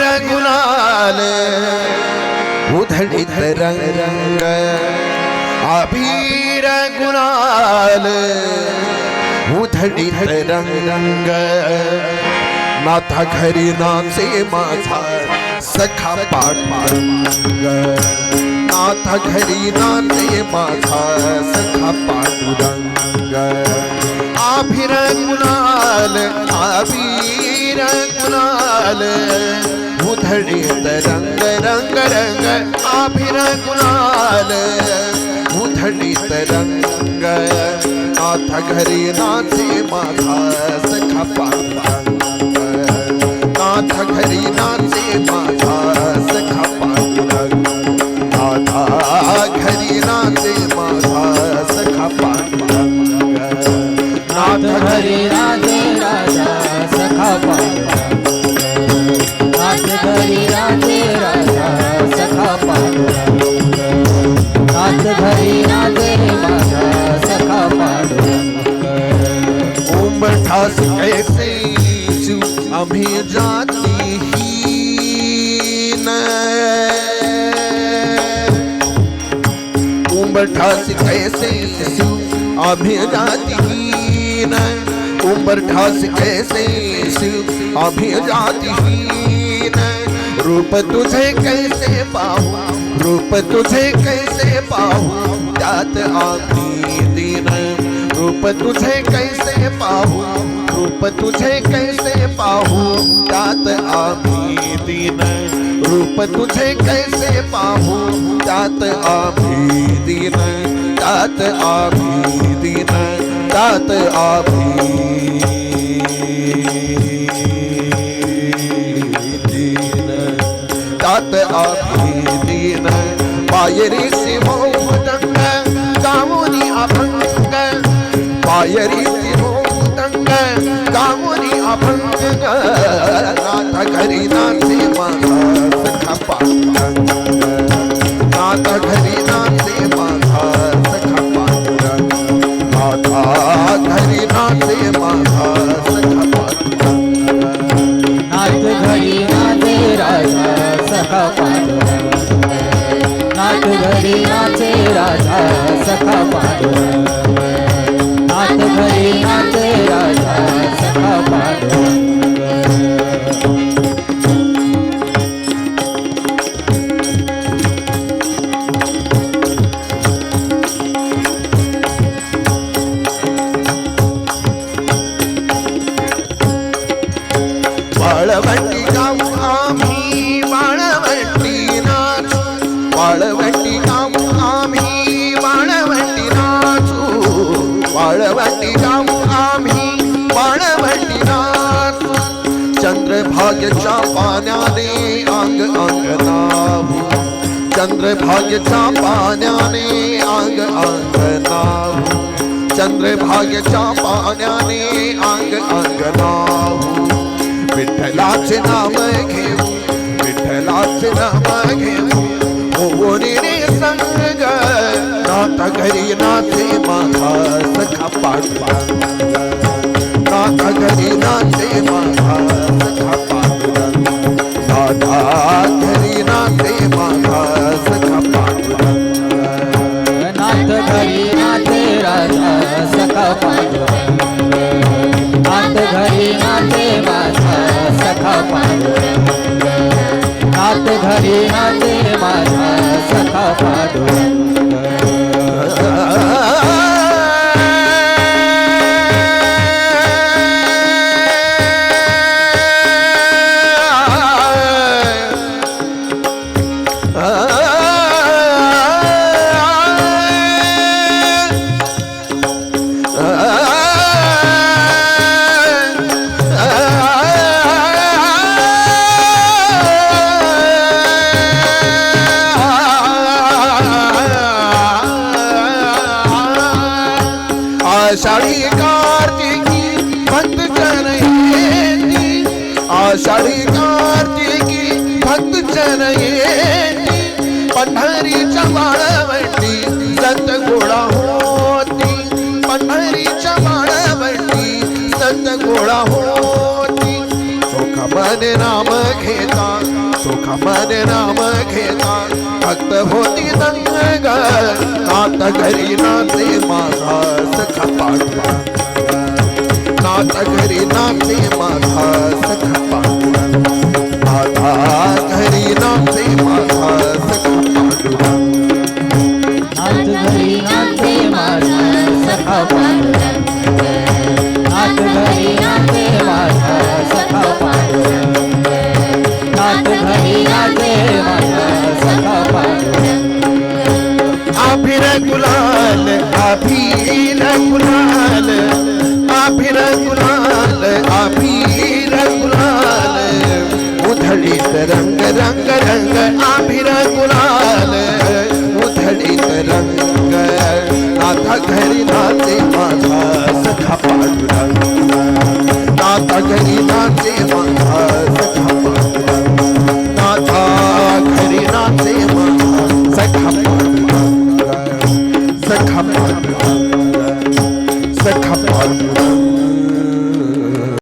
ஆபிரகுணாலே உதழித்த ரங்க அபீரகுணாலே आभिर गुलाल उधळीत रंग नाथा घरी नाचे माझा सखा पाठ पांडुरंग। नाथा घरी नाचे माझा सखा पाठ पांडुरंग। आभिर गुलाल आभिर गुलाल उधळीत रंग रंग रंग आभिर गुलाल घडीत रंग नाथ घरी नाचे माझा सखा पांडुरंग नाथ घरी नाचे माझा सखा पांडुरंग नाथा घरी नाचे माझा सखा पांडुरंग नाथ घरी राधे राजा सखा पांडुरंग नाथ घरी राधे राजा सखा पांडुरंग नाथ घरी जाती ही कैसे यीशु अभिजाती ही न उम्बरठा से कैसे यीशु अभिजाती ही न रूप तुझे कैसे पाऊँ? रूप तुझे कैसे पाऊँ? जात आती दिन। रूप तुझे कैसे पाऊ? रूप तुझे कैसे पाहू? जात आमी दीन। रूप तुझे कैसे पाहू? जात आमी दीन। जात आमी दीन। जात आभी जात आभी पायरी से भोग अभंग पायरी गावोनी अभंग नाथ घरी नाचे माझा सखा नाथ घरी नाचे माझा सखा नाथा घरी नाचे माझा सखा नाथ घरी नाचे राजा सखा नाथ घरी नाचे राजा सखा नाथ घरी नाचे வாழவட்டி காம் ஆமி வாழவட்டி நான் வாழவட்டி காம் ஆமி. गाऊ आम्ही वाळवंटी चंद्रभाग्याच्या पाण्याने अंग अंग नावू चंद्रभाग्याच्या पाण्याने अंग अंग नावू चंद्रभाग्याच्या पाण्याने अंग अंग नावू विठ्ठलाचे नाम घेऊ विठ्ठलाचे नाम घेऊ. ओढी रे संग नाथा घरी नाचे माझा सखा पाठवा घरी नाचे माझा सखा पाडू सड़िकार जी की भक्त चरये पन्हरी चमाणवटी सत घोड़ा होती। पन्हरी चमाणवटी सत घोड़ा होती। सुख मन नाम घेता, सुख मन नाम घेता। भक्त होती दंग गात घरी नाते माझा सखा पाडवा। नात घरी नाचे माझा सखा पांडुरंग आता घरी नाचे माझा सखा पांडुरंग नाथ घरी नाचे माझा सखा पांडुरंग घरी माझा सखा घरी माझा सखा गुलाल फिर गुलाल आभीर गुलाल उधड़ित रंग रंग रंग आभीर गुलाल उधड़ित रंग नाथा घरी नाते